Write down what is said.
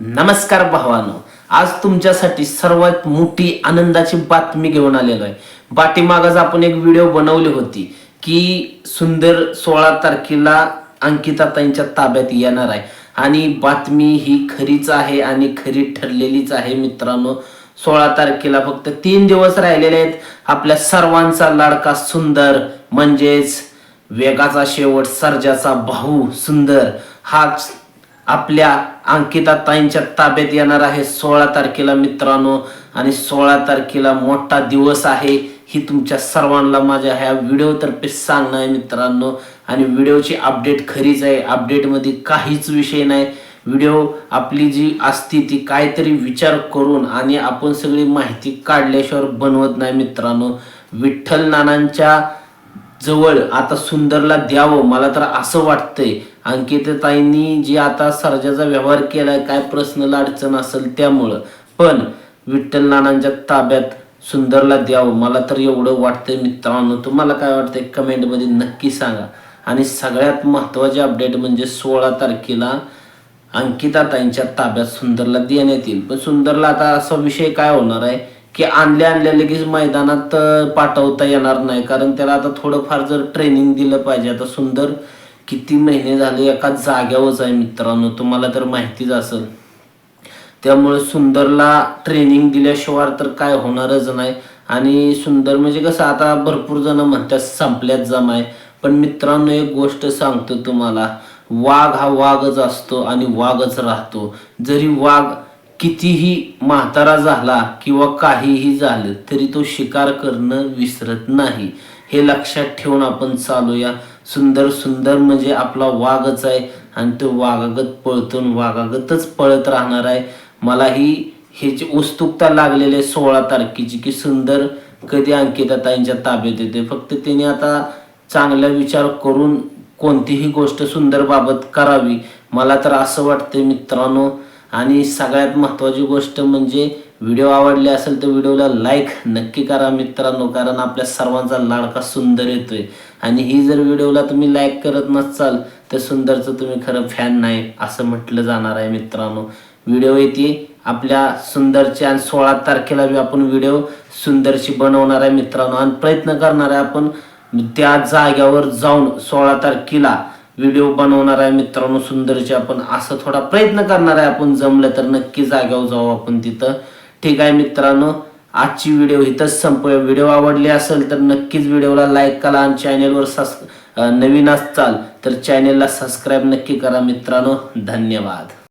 नमस्कार भावानो आज तुमच्यासाठी सर्वात मोठी आनंदाची बातमी घेऊन आलेलो आहे. बाटीमागाच आपण एक व्हिडिओ बनवली होती की सुंदर सोळा तारखेला अंकिता ताईंच्या ताब्यात येणार आहे. आणि बातमी ही खरीच आहे आणि खरी ठरलेलीच आहे मित्रांनो. सोळा तारखेला फक्त तीन दिवस राहिलेले आहेत. आपल्या सर्वांचा लाडका सुंदर म्हणजेच वेगाचा शेवट सर्जाचा भाऊ सुंदर. हाच आपल्या अंकिता ताईंच्या ताब्यात येणार आहे. सोळा तारखेला मित्रांनो आणि सोळा तारखेला मोठा दिवस आहे ही तुमच्या सर्वांना माझ्या ह्या व्हिडिओतर्फे सांगणं आहे मित्रांनो. आणि व्हिडिओची अपडेट खरीच आहे. अपडेटमध्ये काहीच विषय नाही. व्हिडिओ आपली जी असती ती काहीतरी विचार करून आणि आपण सगळी माहिती काढल्याशिवाय बनवत नाही मित्रांनो. विठ्ठल नानांच्या जवळ आता सुंदरला द्यावं मला तर असं वाटतंय. अंकितताईंनी जी आता सर्जाचा व्यवहार केलाय काय प्रश्नला अडचण असेल त्यामुळं. पण विठ्ठल नानांच्या ताब्यात सुंदरला द्यावं मला तर एवढं वाटतंय मित्रांनो. तुम्हाला काय वाटतंय? कमेंटमध्ये नक्की सांगा. आणि सगळ्यात महत्त्वाचे अपडेट म्हणजे सोळा तारखेला अंकिता ताईंच्या ताब्यात सुंदरला देण्यात येईल. पण सुंदरला आता असा विषय काय होणार आहे? की आणल्या आणल्या लगेच मैदानात पाठवता येणार नाही. कारण त्याला आता थोडंफार जर ट्रेनिंग दिलं पाहिजे. आता सुंदर किती महिने झाले एका जाग्यावरच आहे मित्रांनो तुम्हाला तर माहितीच असेल. त्यामुळे सुंदरला ट्रेनिंग दिल्याशिवाय तर काय होणारच नाही. आणि सुंदर म्हणजे कसं आता भरपूर जण म्हणतात संपल्यात जमाय पण मित्रांनो एक गोष्ट सांगतो तुम्हाला. वाघ हा वाघच असतो आणि वाघच राहतो. जरी वाघ कितीही म्हातारा झाला किंवा काहीही झालं तरी तो शिकार करणं विसरत नाही. हे लक्षात ठेवून आपण चालूया. सुंदर सुंदर म्हणजे आपला वाघच आहे आणि तो वाघागत पळतो वाघागतच पळत राहणार आहे. मलाही ह्याची उत्सुकता लागलेली आहे सोळा तारखेची की सुंदर कधी अंकिता ताईंच्या ताब्यात येते फक्त त्याने आता चांगला विचार करून कोणतीही गोष्ट सुंदर बाबत करावी. मला तर असं वाटतं मित्रांनो आणि सगळ्यात महत्त्वाची गोष्ट म्हणजे व्हिडिओ आवडले असेल तर व्हिडिओला लाईक नक्की करा मित्रांनो कारण आपल्या सर्वांचा लाडका सुंदर येतोय. आणि ही जर व्हिडिओला तुम्ही लाईक करत नसाल तर सुंदरचं तुम्ही खरं फॅन नाही असं म्हटलं जाणार आहे मित्रांनो. व्हिडिओ येते आपल्या सुंदरची आणि सोळा तारखेला बी आपण व्हिडिओ सुंदरची बनवणार आहे मित्रांनो. आणि प्रयत्न करणार आहे आपण त्या जाग्यावर जाऊन सोळा तारखेला व्हिडिओ बनवणार आहे मित्रांनो सुंदरचे आपण असं थोडा प्रयत्न करणार आहे आपण जमलं तर नक्की जाग्यावर जाऊ आपण तिथं. ठीक आहे मित्रांनो आजची व्हिडिओ इथंच संपूया. व्हिडिओ आवडली असेल तर नक्कीच व्हिडिओला लाईक करा आणि चॅनेलवर सस नवीन असाल तर चॅनेलला सबस्क्राईब नक्की करा मित्रांनो. धन्यवाद.